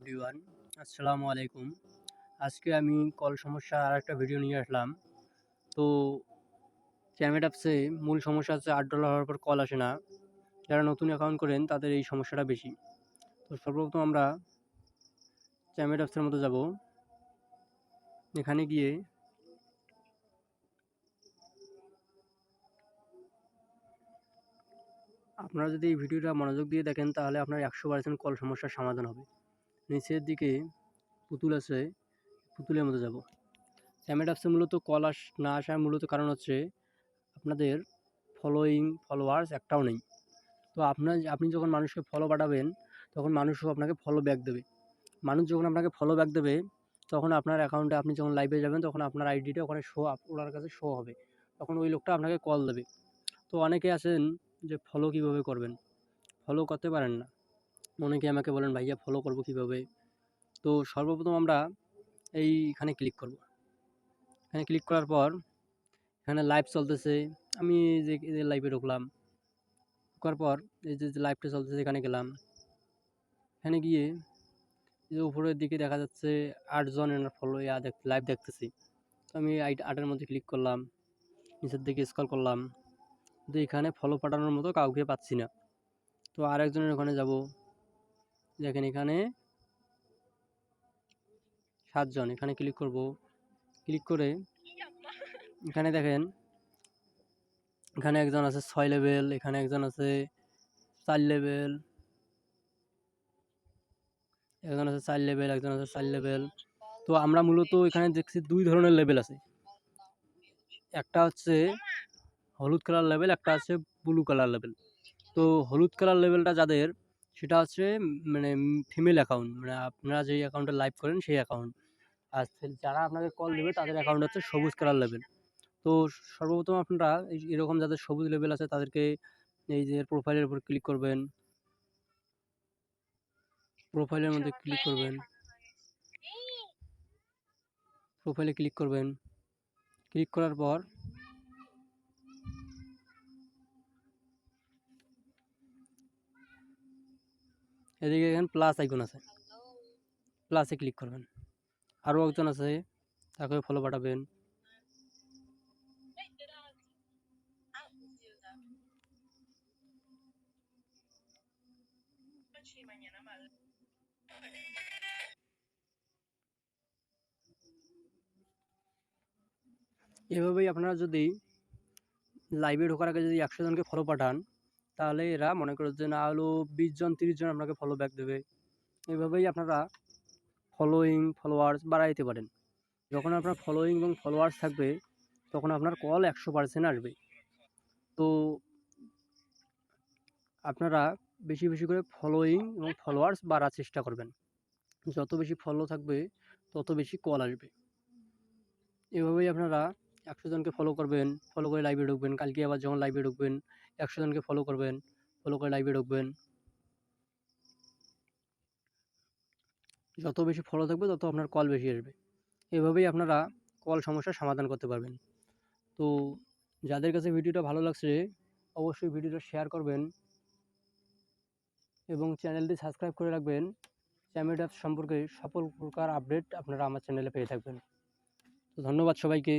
Everyone আসসালামু আলাইকুম। আজকে আমি কল সমস্যার আর একটা ভিডিও নিয়ে আসলাম। তো চ্যামেট অ্যাপসে মূল সমস্যা হচ্ছে আট ডলার হওয়ার পর কল আসে না। যারা নতুন অ্যাকাউন্ট করেন, তাদের এই সমস্যাটা বেশি। তো সর্বপ্রথম আমরা চ্যামেট অ্যাপসের মতো যাব। এখানে গিয়ে আপনারা যদি এই ভিডিওটা মনোযোগ দিয়ে দেখেন, তাহলে আপনার একশো পার্সেন্ট কল সমস্যার সমাধান হবে। নিচের দিকে পুতুল আছে, পুতুলের মধ্যে যাব। স্যামেট অ্যাপসে মূলত কল আস, না আসার মূলত কারণ হচ্ছে আপনাদের ফলোয়িং ফলোয়ার্স একটাও নেই। তো আপনার, আপনি যখন মানুষকে ফলো পাঠাবেন, তখন মানুষও আপনাকে ফলো ব্যাক দেবে। মানুষ যখন আপনাকে ফলো ব্যাক দেবে, তখন আপনার অ্যাকাউন্টে আপনি যখন লাইভে যাবেন, তখন আপনার আইডিটা ওখানে শো ওনার কাছে শো হবে। তখন ওই লোকটা আপনাকে কল দেবে। তো অনেকে আছেন যে ফলো কীভাবে করবেন? ফলো করতে পারেন না। অনেকে আমাকে বলেন, ভাইয়া ফলো করব কীভাবে? তো সর্বপ্রথম আমরা এইখানে ক্লিক করব। এখানে ক্লিক করার পর এখানে লাইভ চলতেছে। আমি যে লাইভে ঢুকলাম। ঢোকার পর এই যে লাইভটা চলতেছে, এখানে গেলাম। এখানে গিয়ে যে উপরের দিকে দেখা যাচ্ছে আটজন এনার ফলো ইয়া দেখ লাইভ দেখতেছি। তো আমি আটের মধ্যে ক্লিক করলাম। নিচের দিকে স্কল করলাম। কিন্তু এখানে ফলো পাঠানোর মতো কাউকে পাচ্ছি না। তো আরেকজনের ওখানে যাব। দেখেন এখানে সাতজন, এখানে ক্লিক করব। ক্লিক করে এখানে দেখেন, এখানে একজন আছে ছয় লেভেল এখানে একজন আছে চার লেভেল একজন আছে চার লেভেল একজন আছে চার লেভেল তো আমরা মূলত এখানে দেখছি দুই ধরনের লেভেল আছে। একটা হচ্ছে হলুদ কালার লেভেল একটা আছে ব্লু কালার লেভেল তো হলুদ কালার লেভেলটা যাদের সেটা হচ্ছে মানে ফিমেল অ্যাকাউন্ট মানে আপনারা যেই অ্যাকাউন্টে লাইভ করেন সেই অ্যাকাউন্ট আর যারা আপনাকে কল দেবে তাদের অ্যাকাউন্ট হচ্ছে সবুজ কালার লেভেল তো সর্বপ্রথম আপনারা এরকম যাদের সবুজ লেভেল আছে তাদেরকে এই যে প্রোফাইলের উপর ক্লিক করবেন। প্রোফাইলের মধ্যে ক্লিক করবেন। প্রোফাইলে ক্লিক করবেন। ক্লিক করার পর এদিকে এখানে প্লাস আইকন আছে। প্লাসে ক্লিক করবেন। আরও একজন আছে, তাকে ফলো পাঠাবেন। এভাবেই আপনারা যদি লাইভে ঢোকার আগে যদি একশো জনকে ফলো পাঠান তাহলে এরা মনে করো যে, না হলো বিশ জন, তিরিশ জন আপনাকে ফলো ব্যাক দেবে। এভাবেই আপনারা ফলোয়িং ফলোয়ার্স বাড়াইতে পারেন। যখন আপনার ফলোয়িং এবং ফলোয়ার্স থাকবে, তখন আপনার কল একশো পার্সেন্ট আসবে। তো আপনারা বেশি বেশি করে ফলোয়িং এবং ফলোয়ার্স বাড়ার চেষ্টা করবেন। যত বেশি ফলো থাকবে, তত বেশি কল আসবে। এভাবেই আপনারা একশো জনকে ফলো করবেন ফলো করে লাইভে ঢুকবেন। কালকে আবার যখন লাইভে ঢুকবেন, একশো জনকে ফলো করবেন ফলো করে লাইভে ঢুকবেন। যত বেশি ফলো থাকবে, তত আপনার কল বেশি আসবে। এভাবেই আপনারা কল সমস্যার সমাধান করতে পারবেন। তো যাদের কাছে ভিডিওটা ভালো লাগছে, অবশ্যই ভিডিওটা শেয়ার করবেন এবং চ্যানেলটি সাবস্ক্রাইব করে রাখবেন। চ্যামেট অ্যাপ সম্পর্কে সকল প্রকার আপডেট আপনারা আমার চ্যানেলে পেয়ে থাকবেন। তো ধন্যবাদ সবাইকে।